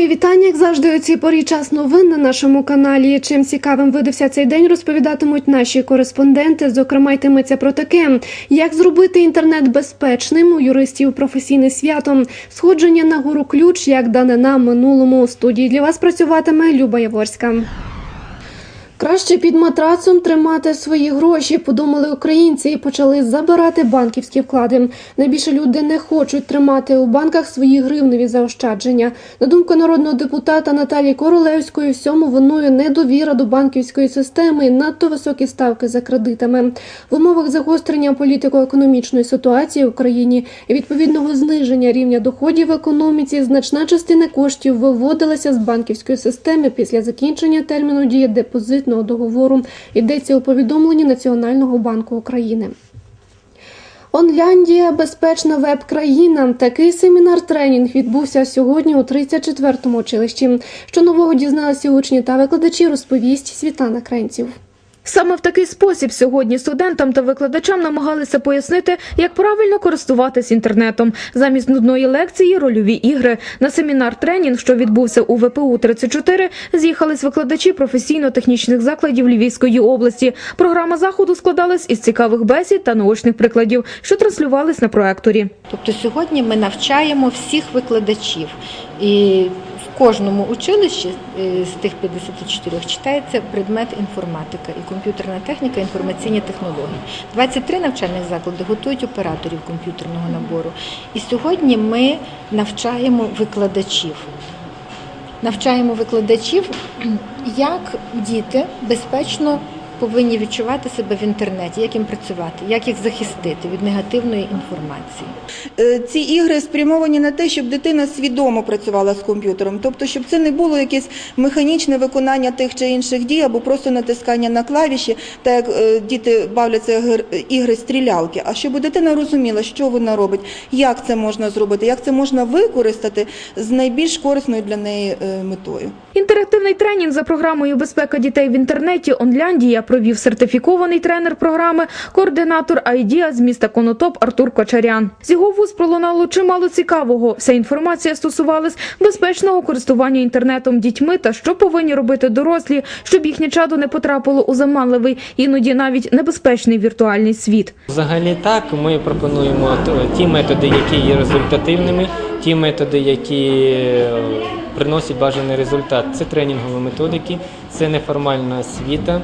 Мої вітання, як завжди, у цій порі час новин на нашому каналі. Чим цікавим видався цей день, розповідатимуть наші кореспонденти. Зокрема, йтиметься про таке: як зробити інтернет безпечним у юристів професійне свято, сходження на гору ключ, як данина минулому У студії для вас працюватиме Люба Яворська. Краще під матрацом тримати свої гроші, подумали українці і почали забирати банківські вклади. Найбільше люди не хочуть тримати у банках свої гривневі заощадження. На думку народного депутата Наталії Королевської, всьому виною недовіра до банківської системи і надто високі ставки за кредитами. В умовах загострення політико-економічної ситуації в Україні і відповідного зниження рівня доходів в економіці значна частина коштів виводилася з банківської системи після закінчення терміну дії депозитного договору. Йдеться у повідомленні Національного банку України. Онляндія безпечна веб-країна. Такий семінар-тренінг відбувся сьогодні у 34-му училищі. Що нового дізналися учні та викладачі, розповість Світлана Кренців. Саме в такий спосіб сьогодні студентам та викладачам намагалися пояснити, як правильно користуватись інтернетом. Замість нудної лекції рольові ігри. На семінар-тренінг, що відбувся у ВПУ 34, з'їхались викладачі професійно-технічних закладів Львівської області. Програма заходу складалась із цікавих бесід та наочних прикладів, що транслювались на проекторі. Тобто сьогодні ми навчаємо всіх викладачів. І кожному училищі е, з тих 54 читається предмет інформатика і комп'ютерна техніка, інформаційні технології. 23 навчальних заклади готують операторів комп'ютерного набору. І сьогодні ми навчаємо викладачів. Навчаємо викладачів, як діти безпечно повинні відчувати себе в інтернеті, як їм працювати, як їх захистити від негативної інформації. Е, Ці ігри спрямовані на те, щоб дитина свідомо працювала з комп'ютером, тобто, щоб це не було якесь механічне виконання тих чи інших дій або просто натискання на клавіші, так як е, діти бавляться гр- ігри стрілялки, а щоб дитина розуміла, що вона робить, як це можна зробити, як це можна використати з найбільш корисною для неї е, метою. Інтерактивний тренінг за програмою Безпека дітей в інтернеті Онляндія провів сертифікований тренер програми, координатор IDEA з міста Конотоп Артур Кочарян. З його вуз пролунало чимало цікавого. Вся інформація стосувалась безпечного користування інтернетом дітьми та що повинні робити дорослі, щоб їхнє чадо не потрапило у заманливий, іноді навіть небезпечний віртуальний світ. Взагалі так, ми пропонуємо ті методи, які є результативними, ті методи, які е, приносять бажаний результат. Це тренінгові методики, це неформальна освіта,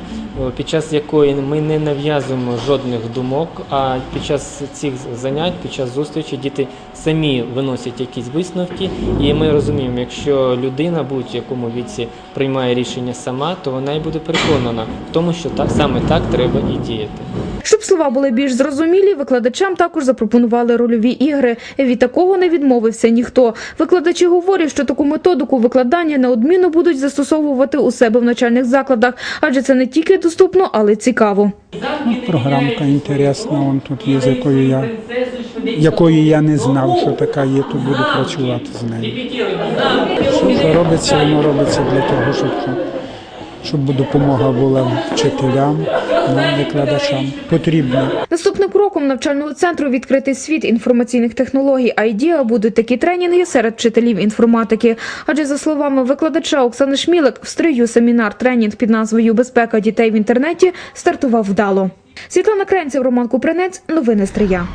під час якої ми не нав'язуємо жодних думок, а під час цих занять, під час зустрічі діти самі виносять якісь висновки, і ми розуміємо, якщо людина будь-якому віці приймає рішення сама, то вона і буде переконана в тому, що так саме так треба і діяти. Щоб слова були більш зрозумілі, викладачам також запропонували рольові ігри. Від такого не відмовився ніхто. Викладачі говорять, що таку методику викладання неодмінно будуть застосовувати у себе в навчальних закладах, адже це не тільки доступно, але й цікаво. Програмка інтересна, вон тут є, з якою я, якої я не знав, що така є, то буду працювати з нею. Що робиться, воно робиться для того, щоб, щоб допомога була вчителям, нам, викладачам. Потрібно. Наступним кроком навчального центру відкритий світ інформаційних технологій IDEA будуть такі тренінги серед вчителів інформатики. Адже за словами викладача Оксани Шмілик, в стрию семінар тренінг під назвою Безпека дітей в інтернеті стартував вдало. Світлана Кренців, Роман Купринець. Новини Стрия.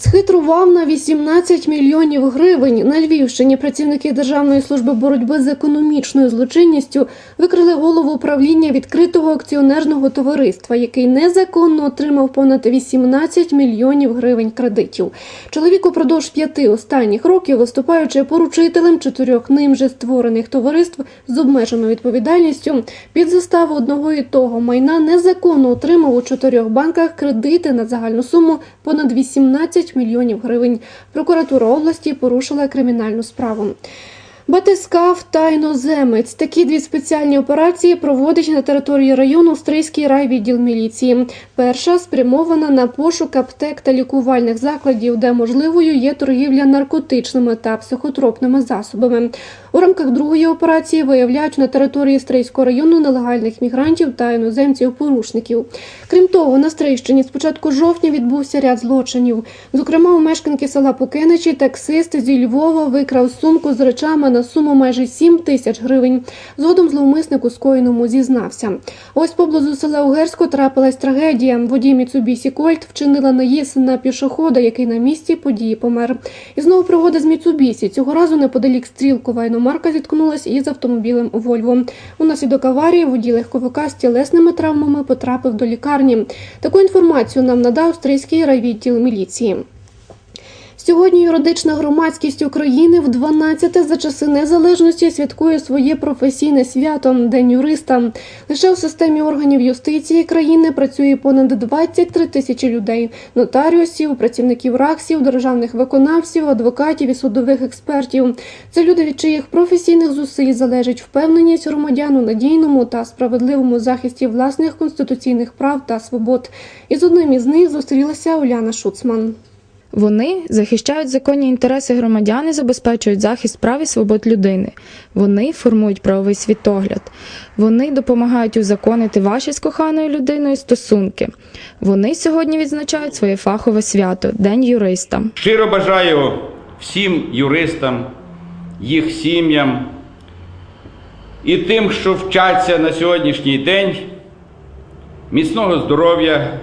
Схитрував на 18 мільйонів гривень. На Львівщині працівники Державної служби боротьби з економічною злочинністю викрили голову управління відкритого акціонерного товариства, який незаконно отримав понад 18 мільйонів гривень кредитів. Чоловік упродовж п'яти останніх років, виступаючи поручителем чотирьох ним же створених товариств з обмеженою відповідальністю, під заставу одного і того майна незаконно отримав у чотирьох банках кредити на загальну суму понад 18 мільйонів гривень. Прокуратура області порушила кримінальну справу. Батискав та іноземець. Такі дві спеціальні операції проводить на території району Стрийський райвідділ міліції. Перша спрямована на пошук аптек та лікувальних закладів, де можливою є торгівля наркотичними та психотропними засобами. У рамках другої операції виявляють на території Стрийського району нелегальних мігрантів та іноземців-порушників. Крім того, на Стрийщині з початку жовтня відбувся ряд злочинів. Зокрема, у мешканки села Пукиничі таксист зі Львова викрав сумку з речами на суму майже 7 тисяч гривень. Згодом зловмисник у скоєному зізнався. Ось поблизу села Угерсько трапилась трагедія. Водій Міцубісі Кольт вчинила наїзд на пішохода, який на місці події помер. І знову пригода з Міцубісі. Цього разу неподалік стрілкова іномарка зіткнулась із автомобілем Вольво. Унаслідок аварії водій легковика з тілесними травмами потрапив до лікарні. Таку інформацію нам надав австрійський райвідділ міліції. Сьогодні юридична громадськість України в 12 за часи незалежності святкує своє професійне свято День юриста. Лише у системі органів юстиції країни працює понад 23 тисячі людей: нотаріусів, працівників РАКСів, державних виконавців, адвокатів і судових експертів. Це люди, від чиїх професійних зусиль залежить впевненість громадян у надійному та справедливому захисті власних конституційних прав та свобод. І з одним із них зустрілася Уляна Шуцман. Вони захищають законні інтереси громадян і забезпечують захист прав і свобод людини. Вони формують правовий світогляд. Вони допомагають узаконити ваші з коханою людиною стосунки. Вони сьогодні відзначають своє фахове свято День юриста. Щиро бажаю всім юристам, їх сім'ям і тим, що вчаться на сьогоднішній день, міцного здоров'я,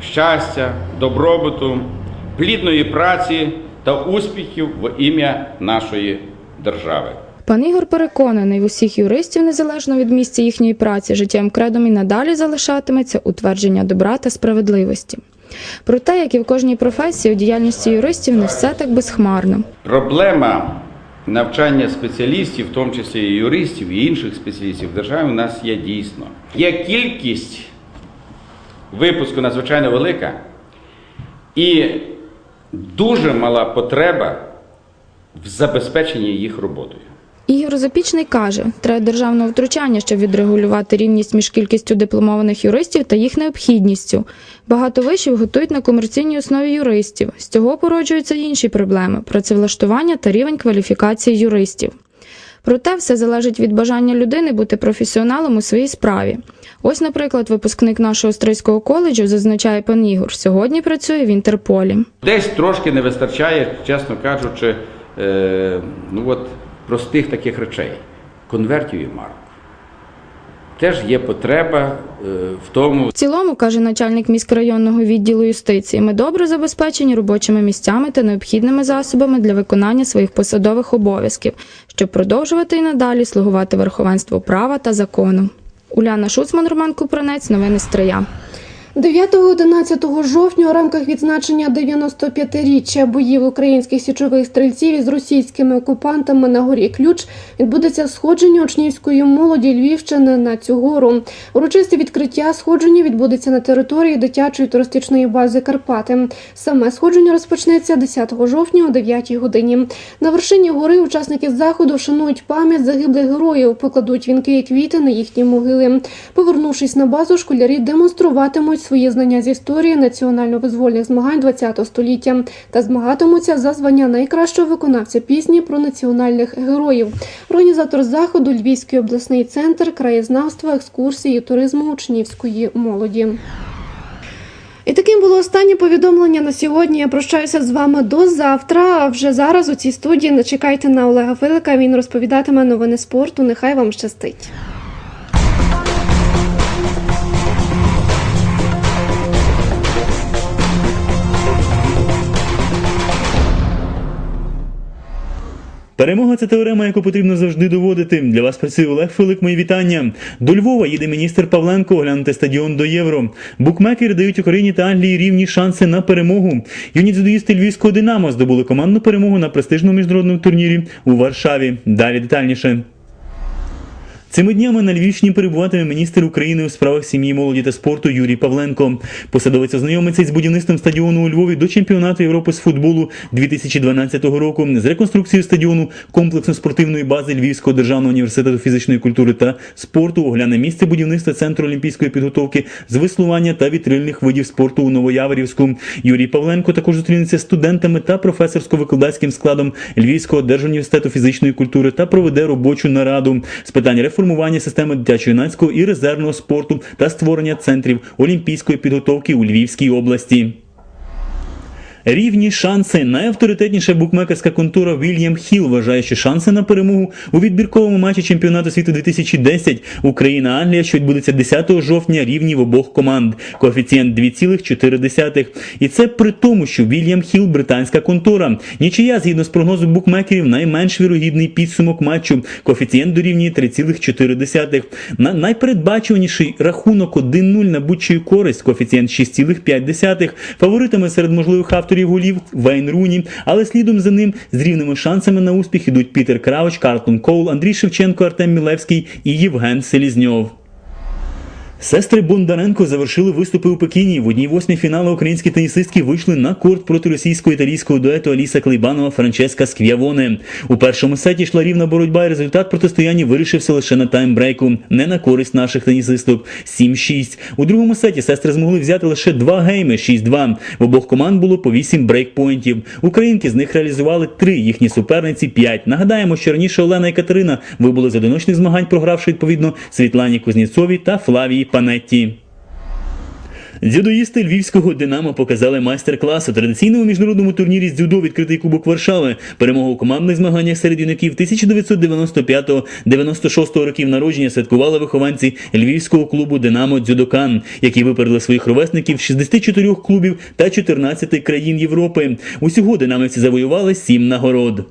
щастя, добробуту, плідної праці та успіхів в ім'я нашої держави. Пан Ігор переконаний, усіх юристів, незалежно від місця їхньої праці, життєвим кредом і надалі залишатиметься утвердження добра та справедливості. Проте, як і в кожній професії, у діяльності юристів не все так безхмарно. Проблема навчання спеціалістів, в тому числі і юристів і інших спеціалістів в державі, у нас є дійсно. Є кількість випуску надзвичайно велика і дуже мала потреба в забезпеченні їх роботою. Ігор Запічний каже, треба державного втручання, щоб відрегулювати рівність між кількістю дипломованих юристів та їх необхідністю. Багато вишів готують на комерційній основі юристів. З цього породжуються інші проблеми працевлаштування та рівень кваліфікації юристів. Проте все залежить від бажання людини бути професіоналом у своїй справі. Ось, наприклад, випускник нашого Острийського коледжу, зазначає пан Ігор, сьогодні працює в Інтерполі. Десь трошки не вистачає, чесно кажучи, е, ну от простих таких речей. Конвертів і марок. Теж є потреба е, в тому, В цілому, каже начальник міськрайонного відділу юстиції, ми добре забезпечені робочими місцями та необхідними засобами для виконання своїх посадових обов'язків, щоб продовжувати і надалі слугувати верховенству права та закону. Уляна Шуцман, Роман Купранець, новини Стрия. 9-11 жовтня у рамках відзначення 95-річчя боїв українських січових стрільців із російськими окупантами на горі Ключ відбудеться сходження учнівської молоді Львівщини на цю гору. Урочисте відкриття сходження відбудеться на території дитячої туристичної бази Карпати. Саме сходження розпочнеться 10 жовтня о 9 годині. На вершині гори учасники заходу вшанують пам'ять загиблих героїв, покладуть вінки і квіти на їхні могили. Повернувшись на базу, школярі демонструватимуть свої знання з історії національно-визвольних змагань ХХ століття та змагатимуться за звання найкращого виконавця пісні про національних героїв. Організатор заходу Львівський обласний центр краєзнавства, екскурсії туризму учнівської молоді. І таким було останнє повідомлення на сьогодні. Я прощаюся з вами до завтра. А вже зараз у цій студії не чекайте на Олега Филика. Він розповідатиме новини спорту. Нехай вам щастить. Перемога це теорема, яку потрібно завжди доводити. Для вас працює Олег Филик. Мої вітання. До Львова їде міністр Павленко оглянути стадіон до євро. Букмекери дають Україні та Англії рівні шанси на перемогу. Юні дзюдоїсти львівського Динамо здобули командну перемогу на престижному міжнародному турнірі у Варшаві. Далі детальніше. Цими днями на Львівщині перебуватиме міністр України у справах сім'ї, молоді та спорту Юрій Павленко. Посадовець ознайомиться з будівництвом стадіону у Львові до чемпіонату Європи з футболу 2012 року, з реконструкцією стадіону комплексно-спортивної бази Львівського державного університету фізичної культури та спорту, огляне місце будівництва центру олімпійської підготовки з веслування та вітрильних видів спорту у Новояворівську. Юрій Павленко також зустрінеться з студентами та професорсько-викладацьким складом Львівського держуніверситету фізичної культури та проведе робочу нараду з питань реформування системи дитячо-юнацького і резервного спорту та створення центрів олімпійської підготовки у Львівській області. Рівні шанси. Найавторитетніша букмекерська контора Вільям Хіл вважає, що шанси на перемогу у відбірковому матчі чемпіонату світу 2010 Україна-Англія, що відбудеться 10 жовтня, рівні в обох команд. Коефіцієнт 2,4. І це при тому, що Вільям Хіл британська контора. Нічия, згідно з прогнозом букмекерів, найменш вірогідний підсумок матчу. Коефіцієнт дорівнює 3,4. На найпередбачуваніший рахунок 1-0 на будь-чию користь. Коефіцієнт 6,5. Фаворитами серед можливих авторів голів Вейн Руні, але слідом за ним з рівними шансами на успіх ідуть Пітер Крауч, Картон Коул, Андрій Шевченко, Артем Мілевський і Євген Селізньов. Сестри Бондаренко завершили виступи у Пекіні. В одній восьмій фіналу українські тенісистки вийшли на корт проти російсько-італійського дуету Аліса Клейбанова Франческа Скв'явоне. У першому сеті йшла рівна боротьба, і результат протистояння вирішився лише на таймбрейку, не на користь наших тенісисток 7-6. У другому сеті сестри змогли взяти лише два гейми 6-2. В обох команд було по 8 брейкпоінтів. Українки з них реалізували три, їхні суперниці 5. Нагадаємо, що раніше Олена і Катерина вибули з одиночних змагань, програвши відповідно Світлані Кузнєцовій та Флавії Панетті. Дзюдоїсти львівського Динамо показали майстер-клас у традиційному міжнародному турнірі з дзюдо відкритий кубок Варшави. Перемогу у командних змаганнях серед юнаків 1995-96 років народження святкували вихованці львівського клубу Динамо Дзюдокан, які випередили своїх ровесників з 64 клубів та 14 країн Європи. Усього динамівці завоювали 7 нагород.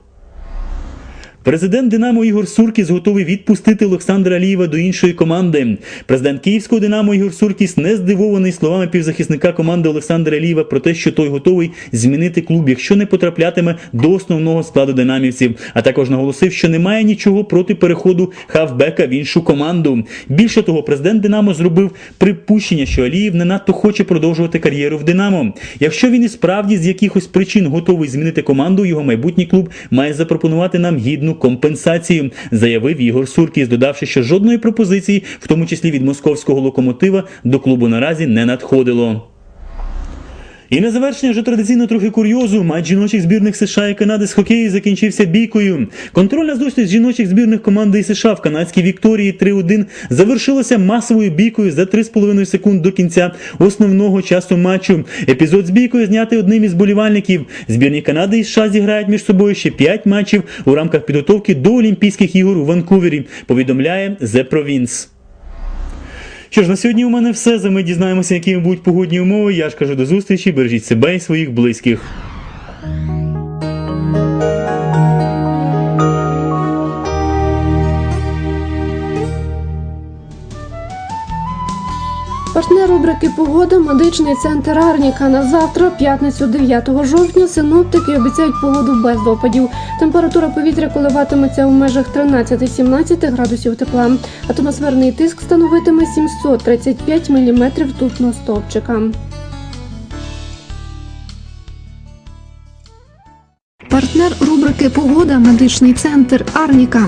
Президент Динамо Ігор Суркіс готовий відпустити Олександра Алієва до іншої команди. Президент Київського Динамо Ігор Суркіс не здивований словами півзахисника команди Олександра Алієва про те, що той готовий змінити клуб, якщо не потраплятиме до основного складу динамівців. А також наголосив, що немає нічого проти переходу хавбека в іншу команду. Більше того, президент Динамо зробив припущення, що Алієв не надто хоче продовжувати кар'єру в Динамо. Якщо він і справді з якихось причин готовий змінити команду, його майбутній клуб має запропонувати нам гідну компенсацію, заявив Ігор Суркіс, додавши, що жодної пропозиції, в тому числі від московського локомотива, до клубу наразі не надходило. І на завершення вже традиційно трохи курйозу. Матч жіночих збірних США і Канади з хокею закінчився бійкою. Контрольна зустріч жіночих збірних команди і США в канадській Вікторії 3-1 завершилася масовою бійкою за 3,5 секунд до кінця основного часу матчу. Епізод з бійкою знятий одним із болівальників. Збірні Канади і США зіграють між собою ще 5 матчів у рамках підготовки до Олімпійських ігор у Ванкувері. Повідомляє The Province. Що ж, на сьогодні у мене все. За ми дізнаємося, якими будуть погодні умови. Я ж кажу до зустрічі. Бережіть себе і своїх близьких. Партнер рубрики Погода медичний центр Арніка. На завтра, п'ятницю 9 жовтня, синоптики обіцяють погоду без опадів. Температура повітря коливатиметься у межах 13-17 градусів тепла. Атмосферний тиск становитиме 735 мм ртутного стовпчика. Партнер рубрики Погода медичний центр Арніка.